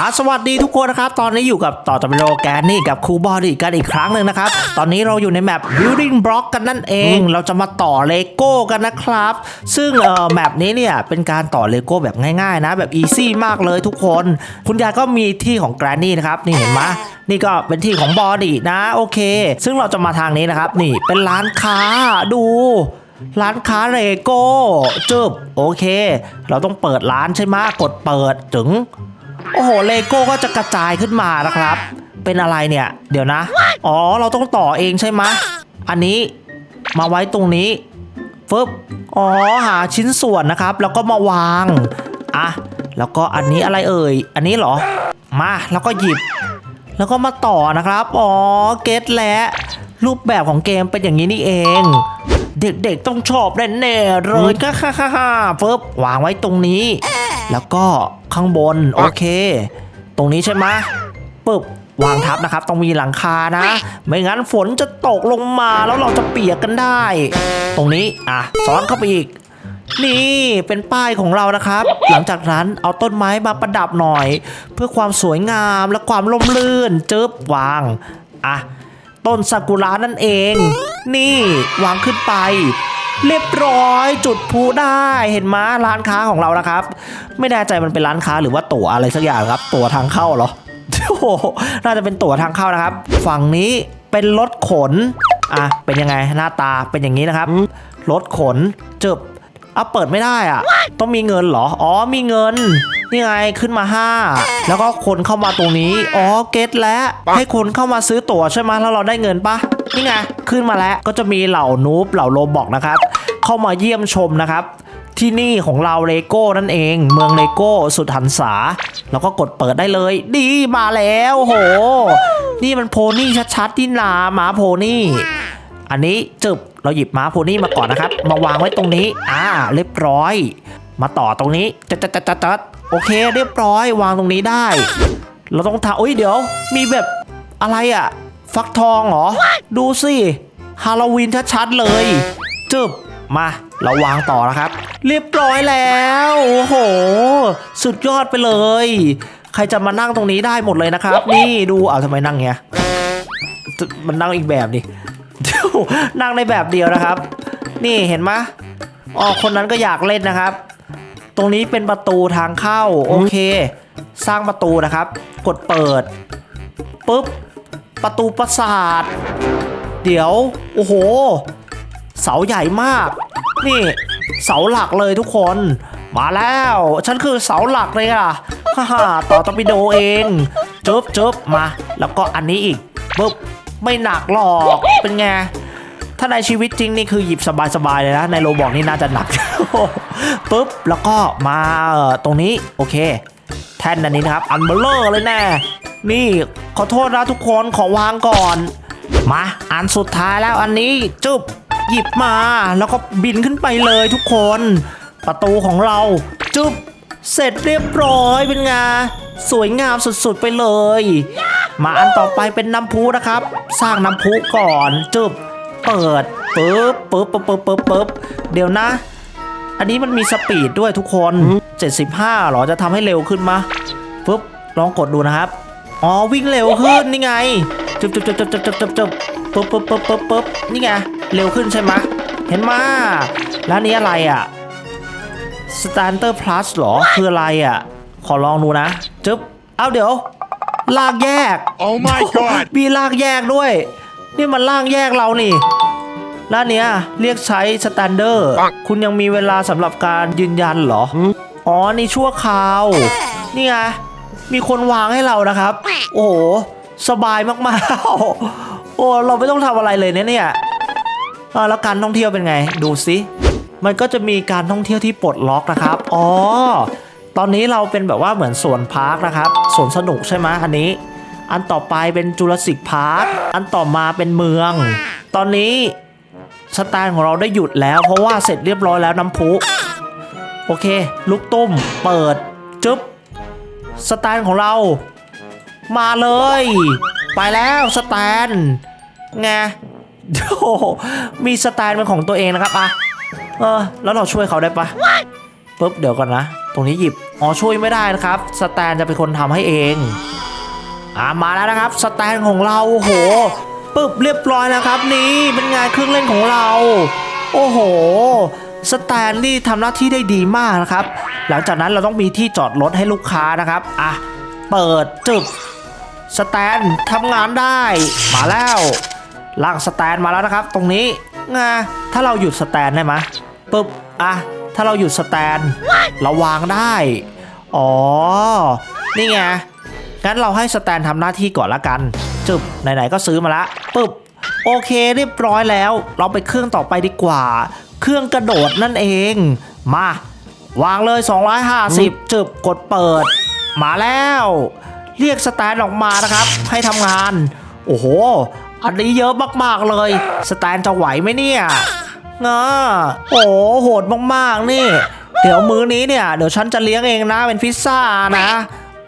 อะสวัสดีทุกคนนะครับ ตอนนี้อยู่กับต่อจากวิดีโอแกนนี่กับครูบอดี้กันอีกครั้งหนึ่งนะครับ ตอนนี้เราอยู่ในแมป building block กันนั่นเอง เราจะมาต่อเลโก้กันนะครับ ซึ่งเอ่อแมปนี้เนี่ยเป็นการต่อเลโก้แบบง่ายๆ นะ แบบอีซี่มากเลยทุกคน คุณยายก็มีที่ของแกรนนี่นะครับ นี่เห็นไหมนี่ก็เป็นที่ของบอดี้นะ โอเค ซึ่งเราจะมาทางนี้นะครับ นี่เป็นร้านค้าดูร้านค้าเลโก้จึบโอเค เราต้องเปิดร้านใช่ไหมกดเปิดถึง โอ้โหเลโก้ก็จะกระจายขึ้นมานะครับ เป็นอะไรเนี่ย เดี๋ยวนะ อ๋อเราต้องต่อเองใช่ไหมอันนี้มาไว้ตรงนี้ฟึบอ๋อหาชิ้นส่วนนะครับ แล้วก็มาวางอะแล้วก็อันนี้อะไรเอ่ย อันนี้เหรอ มาแล้วก็หยิบ แล้วก็มาต่อนะครับ อ๋อเกตแล้วรูปแบบของเกมเป็นอย่างนี้นี่เอง เด็กๆต้องชอบแน่ๆเลยก็ฮ่าฮ่าฮ่าปึ๊บวางไว้ตรงนี้ แล้วก็ข้างบน โอเค ตรงนี้ใช่ไหมปึ๊บวางทับนะครับ ต้องมีหลังคานะ ไม่งั้นฝนจะตกลงมาแล้วเราจะเปียกกันได้ ตรงนี้อะซ้อนเข้าไปอีก นี่เป็นป้ายของเรานะครับ หลังจากนั้นเอาต้นไม้มาประดับหน่อย เพื่อความสวยงามและความร่มรื่นจึ๊บวางอะต้นซากุระนั่นเอง นี่วางขึ้นไป เรียบร้อยจุดพลุได้เห็นไหมร้านค้าของเรานะครับ ไม่แน่ใจมันเป็นร้านค้าหรือว่าตั๋วอะไรสักอย่างครับ ตั๋วทางเข้าเหรอโอ้โหน่าจะเป็นตั๋วทางเข้านะครับ ฝั่งนี้เป็นรถขนอะเป็นยังไงหน้าตาเป็นอย่างนี้นะครับรถขนจึบอะเปิดไม่ได้อะ ต้องมีเงินเหรอ อ๋อมีเงินนี่ไงขึ้นมา 5 แล้วก็คนเข้ามาตรงนี้ อ๋อเก็ตแล้วให้คนเข้ามาซื้อตั๋วใช่ไหมแล้วเราได้เงินปะนี่ไงขึ้นมาแล้วก็จะมีเหล่านูบเหล่าโลบอกนะครับ เข้ามาเยี่ยมชมนะครับ ที่นี่ของเราเลโก้นั่นเอง เมืองเลโก้สุดหันษา แล้วก็กดเปิดได้เลย ดีมาแล้วโห นี่มันโพนี่ชัดๆที่นาหมาโพนี่ อันนี้จึบเราหยิบม้าโพนี่มาก่อนนะครับ มาวางไว้ตรงนี้ อ่า เรียบร้อย มาต่อตรงนี้จัดจัดจัดจัดโอเค เรียบร้อยวางตรงนี้ได้ เราต้องทำโอ้ยเดี๋ยว มีแบบอะไรอะฟักทองเหรอ ดูสิฮาโลวีนชัดๆเลยจึบ มาเราวางต่อนะครับ เรียบร้อยแล้วโอ้โห สุดยอดไปเลย ใครจะมานั่งตรงนี้ได้หมดเลยนะครับ นี่ดูเอาวทำไมนั่งเงี้ยมันนั่งอีกแบบดินั่งในแบบเดียวนะครับ นี่เห็นไหมอ๋อคนนั้นก็อยากเล่นนะครับ ตรงนี้เป็นประตูทางเข้าโอเค สร้างประตูนะครับ กดเปิดปุ๊บประตูปราสาท เดี๋ยว โอ้โห เสาใหญ่มาก นี่เสาหลักเลยทุกคน มาแล้ว ฉันคือเสาหลักเลยอะฮ่าฮ่าต่อตอร์ปิโดเองจบจบมา แล้วก็อันนี้อีกปุ๊บไม่หนักหรอกเป็นไงถ้าในชีวิตจริงนี่คือหยิบสบายๆเลยนะในโรบอกนี่น่าจะหนักปุ๊บแล้วก็มาตรงนี้โอเค แท่นอันนี้นะครับอันเบลเลอร์เลยแน่นี่ขอโทษนะทุกคนขอวางก่อน มาอันสุดท้ายแล้วอันนี้จุ๊บ หยิบมา แล้วก็บินขึ้นไปเลยทุกคน ประตูของเราจุ๊บเสร็จเรียบร้อยเป็นไงสวยงามสุดๆไปเลย มาอันต่อไปเป็นน้ำพุนะครับ สร้างน้ำพุก่อนจุ๊บเปิดปึ๊บปึ๊บปึ๊บปึ๊บปึ๊บเดี๋ยวนะ อันนี้มันมีสปีดด้วยทุกคน 75หรอจะทำให้เร็วขึ้นมาปึ๊บลองกดดูนะครับ อ๋อวิ่งเร็วขึ้นนี่ไงจุ๊บจุ๊บจุ๊บจุ๊บจุ๊บจุ๊บ ปึ๊บปึ๊บปึ๊บปึ๊บปึ๊บนี่ไง เร็วขึ้นใช่ไหมเห็นมาแล้วนี้อะไรอะ Starter Plus เหรอ คืออะไรอะ ขอลองดูนะ จึ๊บ เอาเดี๋ยว ลากแยก Oh my god! มีลากแยกด้วย นี่มันลากแยกเรานี่ร้านเนี้ยเรียกใช้สแตนเดอร์ คุณยังมีเวลาสำหรับการยืนยันเหรอ อ๋อ นี่ชั่วคราว นี่ไง มีคนวางให้เรานะครับ โอ้โห สบายมากๆ อ้เราไม่ต้องทำอะไรเลยเนี่ยเนี่ยเออแล้วการท่องเที่ยวเป็นไง ดูสิมันก็จะมีการท่องเที่ยวที่ปลดล็อกนะครับ อ๋อ ตอนนี้เราเป็นแบบว่าเหมือนสวนพาร์คนะครับสวนสนุกใช่ไหมอันนี้ อันต่อไปเป็นจูราสสิกพาร์ค อันต่อมาเป็นเมือง ตอนนี้สไตล์ของเราได้หยุดแล้ว เพราะว่าเสร็จเรียบร้อยแล้วน้ำพุ โอเค ลูกตุ้ม เปิด จึ๊บสแตนของเรา มาเลย ไปแล้วสแตน ไงโอ้โหมีสแตนเป็นของตัวเองนะครับอะเออ แล้วเราช่วยเขาได้ปะปุ๊บเดี๋ยวก่อนนะ ตรงนี้หยิบ อ๋อช่วยไม่ได้นะครับ สแตนจะเป็นคนทำให้เอง อ่ามาแล้วนะครับ สแตนของเราโอ้โหปึ๊บเรียบร้อยแล้วครับ นี่เป็นไงเครื่องเล่นของเรา โอ้โห สแตนนี่ทำหน้าที่ได้ดีมากนะครับ หลังจากนั้นเราต้องมีที่จอดรถให้ลูกค้านะครับอะเปิดจึบสแตนทำงานได้ มาแล้ว ลากสแตนมาแล้วนะครับ ตรงนี้ไงถ้าเราหยุดสแตนได้ไหมยปึ๊บอะถ้าเราหยุดสแตนเราวางได้ อ๋อ นี่ไง งั้นเราให้สแตนทำหน้าที่ก่อนละกัน จึบไหนๆก็ซื้อมาละปึ๊บโอเคเรียบร้อยแล้ว เราไปเครื่องต่อไปดีกว่า เครื่องกระโดดนั่นเอง มา วางเลย 250 จึบกดเปิด มาแล้ว เรียกสแตนออกมานะครับ ให้ทำงาน โอ้โห อันนี้เยอะมากๆเลย สแตนจะไหวไหมเนี่ยงาโอ้โหโหดมากๆนี่ เดี๋ยวมื้อนี้เนี่ย เดี๋ยวฉันจะเลี้ยงเองนะเป็นพิซซ่านะ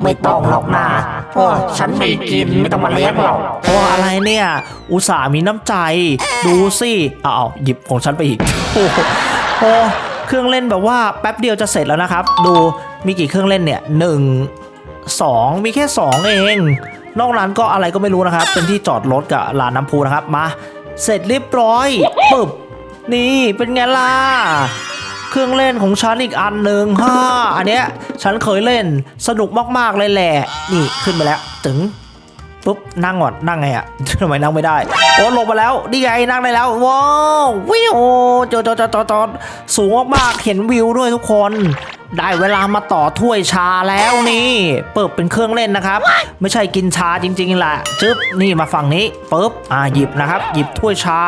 ไม่ต้องหรอกนะโอ้ฉันไม่กินไม่ต้องมาเลี้ยงหรอกโอ้อะไรเนี่ย อุตส่าห์มีน้ำใจ ดูสิเอาเอาหยิบของฉันไปอีกโอ้โหโอ้เครื่องเล่นแบบว่าแป๊บเดียวจะเสร็จแล้วนะครับ ดูมีกี่เครื่องเล่นเนี่ยหนึ่งสองมีแค่สองเอง นอกนั้นก็อะไรก็ไม่รู้นะครับ เป็นที่จอดรถกับลานน้ำพุนะครับ มา เสร็จเรียบร้อยปึ๊บนี่เป็นไงล่ะเครื่องเล่นของฉันอีกอันหนึ่งฮ่าอันเนี้ยฉันเคยเล่นสนุกมากๆเลยแหละ นี่ขึ้นไปแล้วถึงปุ๊บนั่งก่อนนั่งไงอะทำไมนั่งไม่ได้โอ้ลงมาแล้วนี่ไงนั่งได้แล้วว้าววิวจอจอจอจอสูงมากๆเห็นวิวด้วยทุกคน ได้เวลามาต่อถ้วยชาแล้วนี่ เปิดเป็นเครื่องเล่นนะครับ ไม่ใช่กินชาจริงๆแหละจึ๊บนี่มาฝั่งนี้ปุ๊บอ่าหยิบนะครับ หยิบถ้วยชา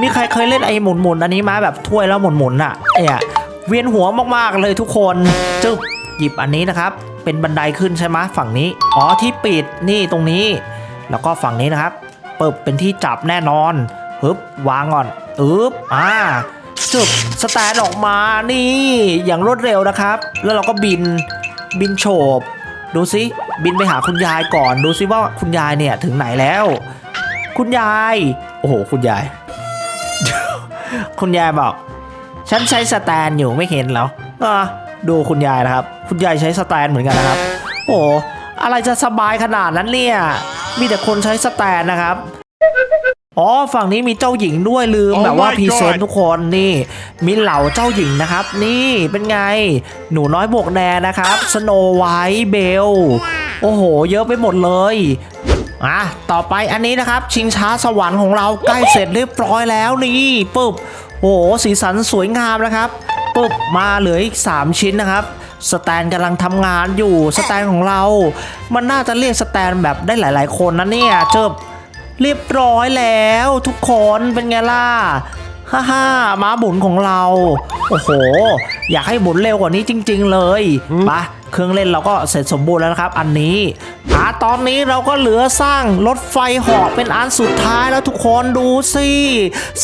มีใครเคยเล่นไอ้หมุนๆอันนี้ไหมาแบบถ้วยแล้วหมุนๆอะเนี่ยเวียนหัวมากๆเลยทุกคนจึ๊บหยิบอันนี้นะครับ เป็นบันไดขึ้นใช่ไหมฝั่งนี้อ๋อที่ปิดนี่ตรงนี้ แล้วก็ฝั่งนี้นะครับ เปิบเป็นที่จับแน่นอนฮึบวางก่อนอึบอ่า จุบสแตนออกมานี่อย่างรวดเร็วนะครับ แล้วเราก็บินบินโฉบดูสิบินไปหาคุณยายก่อน ดูสิว่าคุณยายเนี่ยถึงไหนแล้ว คุณยาย โอ้โห คุณยาย คุณยายบอก ฉันใช้สแตนอยู่ไม่เห็นแล้วอะดูคุณยายนะครับ คุณยายใช้สแตนเหมือนกันนะครับ โอ้โหอะไรจะสบายขนาดนั้นเนี่ย มีแต่คนใช้สแตนนะครับ อ๋อฝั่งนี้มีเจ้าหญิงด้วยลืม Oh แบบว่า my พรีเซน God ต์ทุกคนนี่ มีเหล่าเจ้าหญิงนะครับ นี่เป็นไงหนูน้อยบวกแดงนะครับสโนไวท์เบลโอ้โห เยอะไปหมดเลยอะต่อไปอันนี้นะครับ ชิงช้าสวรรค์ของเราใกล้เสร็จเรียบร้อยแล้วนี่ปึ๊บโอ้โหสีสันสวยงามนะครับปึ๊บมาเหลืออีก 3 ชิ้นนะครับ สแตนกำลังทำงานอยู่สแตนของเรา มันน่าจะเรียกสแตนแบบได้หลาย ๆ คนนะเนี่ยเจิบ เรียบร้อยแล้วทุกคนเป็นไงล่ะ ฮ่าฮ่าม้าหมุนของเรา โอ้โห อยากให้หมุนเร็วกว่านี้จริง ๆ เลยปะเครื่องเล่นเราก็เสร็จสมบูรณ์แล้วนะครับ อันนี้อะตอนนี้เราก็เหลือสร้างรถไฟเหาะเป็นอันสุดท้ายแล้วทุกคนดูสิ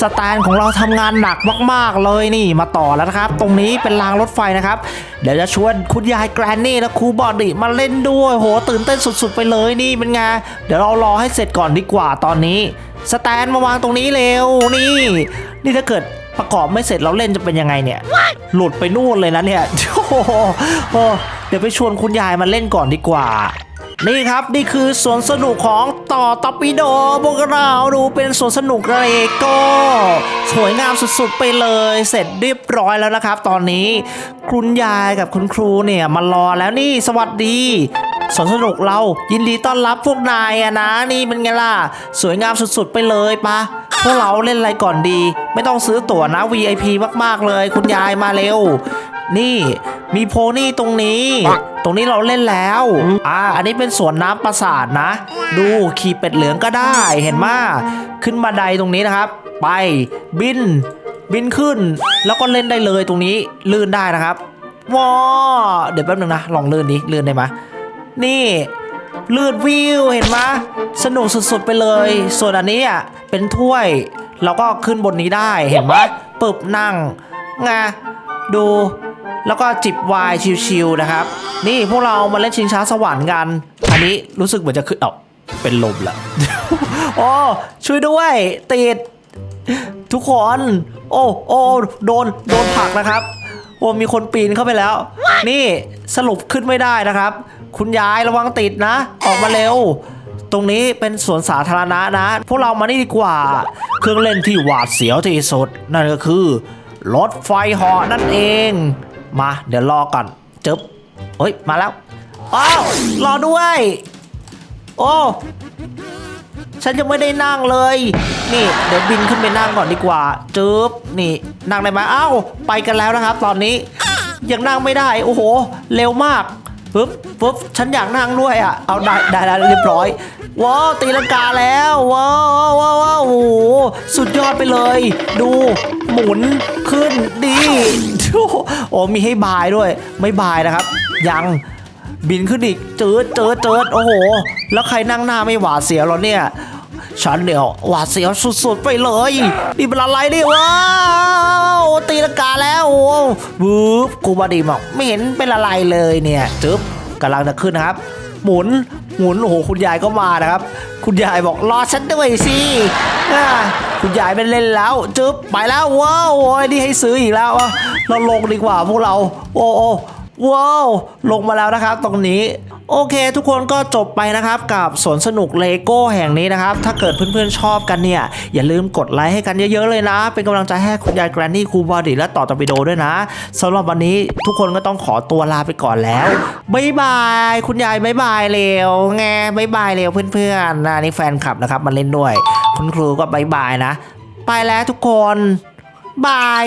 สแตนของเราทำงานหนักมากๆเลยนี่มาต่อแล้วนะครับ ตรงนี้เป็นรางรถไฟนะครับ เดี๋ยวจะชวนคุณยายแกรนนี่และครูบอดี้มาเล่นด้วยโหตื่นเต้นสุด ๆ ไปเลยนี่เป็นไงเดี๋ยวเรารอให้เสร็จก่อนดีกว่าตอนนี้ สแตนมาวางตรงนี้เร็วนี่ นี่ถ้าเกิดประกอบไม่เสร็จเราเล่นจะเป็นยังไงเนี่ย หลุดไปนู่นเลยนะเนี่ยโอ้โหโอ้เดี๋ยวไปชวนคุณยายมาเล่นก่อนดีกว่า นี่ครับนี่คือสวนสนุกของต่อตอปิโดพวกเราดูเป็นสวนสนุกเลโก้สวยงามสุดๆไปเลย เสร็จเรียบร้อยแล้วนะครับ ตอนนี้คุณยายกับคุณครูเนี่ยมารอแล้วนี่สวัสดี สวนสนุกเรายินดีต้อนรับพวกนายอะนะนี่เป็นไงล่ะ สวยงามสุดๆไปเลยปะพวกเราเล่นอะไรก่อนดี ไม่ต้องซื้อตั๋วนะ VIP มากๆเลย คุณยายมาเร็ว นี่มีโพนี่ตรงนี้ ตรงนี้เราเล่นแล้ว อ่า อันนี้เป็นสวนน้ำปราสาทนะ ดูขี่เป็ดเหลืองก็ได้เห็นมาขึ้นบันไดตรงนี้นะครับ ไปบิน บินขึ้น แล้วก็เล่นได้เลยตรงนี้ลื่นได้นะครับว้าเดี๋ยวแป๊บนึงนะ ลองลื่นดิลื่นได้ไหม นี่ลื่นวิวเห็นไหมสนุกสุดๆไปเลย ส่วนอันนี้อะเป็นถ้วยเราก็ขึ้นบนนี้ได้เห็นไหมปึบนั่งไงดูแล้วก็จิบไวน์ชิลๆนะครับ นี่พวกเรามาเล่นชิงช้าสวรรค์กัน อันนี้รู้สึกเหมือนจะขึ้นเอ้าเป็นลมละโอ้ช่วยด้วยติดทุกคน โอ้โอ้โดนโดนผลักนะครับอ้มีคนปีนเข้าไปแล้ว นี่สรุปขึ้นไม่ได้นะครับ คุณยายระวังติดนะ ออกมาเร็ว ตรงนี้เป็นสวนสาธารณะนะ พวกเรามานี่ดีกว่า เครื่องเล่นที่หวาดเสียวที่สุด นั่นก็คือรถไฟหาะนั่นเอง มาเดี๋ยวรอก่อนจึ๊บเฮ้ย มาแล้วอ้าวรอด้วย โอ้ฉันยังไม่ได้นั่งเลย นี่ เดี๋ยวบินขึ้นไปนั่งก่อนดีกว่าจึ๊บนี่ นั่งได้ไหมอ้าวไปกันแล้วนะครับ ตอนนี้ยังนั่งไม่ได้ โอ้โห เร็วมาก ปึ๊บปึ๊บฉันอยากนั่งด้วยอะเอาได้ได้แล้วเรียบร้อยว้าวตีลังกาแล้วว้าวว้าวว้าวโอ้โหสุดยอดไปเลย ดูหมุนขึ้นดีโอ้โหโอ้มีให้บายด้วย ไม่บายนะครับ ยังบินขึ้นอีกเจิดเจิดเจิดโอ้โห แล้วใครนั่งหน้าไม่หวาดเสียวหรอเนี่ย ฉันเนี่ยหวาดเสียวสุดๆไปเลยนี่เป็นอะไรเนี่ยว้าวตีลังกาแล้วโอ้บู๊บกูบาดีบอกไม่เห็นเป็นอะไรเลยเนี่ยจึ๊บกำลังจะขึ้นนะครับ หมุนหมุนโอ้โหคุณยายก็มานะครับ คุณยายบอกรอฉันด้วยสิคุณยายไม่เล่นแล้วจึ๊บไปแล้วว้าวโอ้ยนี่ให้ซื้ออีกแล้วเราลงดีกว่าพวกเรา โอ้โอ้ว้าวลงมาแล้วนะครับ ตรงนี้ โอเค ทุกคนก็จบไปนะครับกับสวนสนุกเลโก้แห่งนี้นะครับ ถ้าเกิดเพื่อนๆชอบกันเนี่ย อย่าลืมกดไลค์ให้กันเยอะๆเลยนะ เป็นกำลังใจให้คุณยายแกรนนี่ครูบอดีและต่อตอร์ปิโดด้วยนะสำหรับวันนี้ทุกคนก็ต้องขอตัวลาไปก่อนแล้วบายบายคุณยายบายบายเร็วไงบายบายเร็วเพื่อนๆนะนี่แฟนคลับนะครับมาเล่นด้วย คุณครูก็บายบายนะ ไปแล้วทุกคนบาย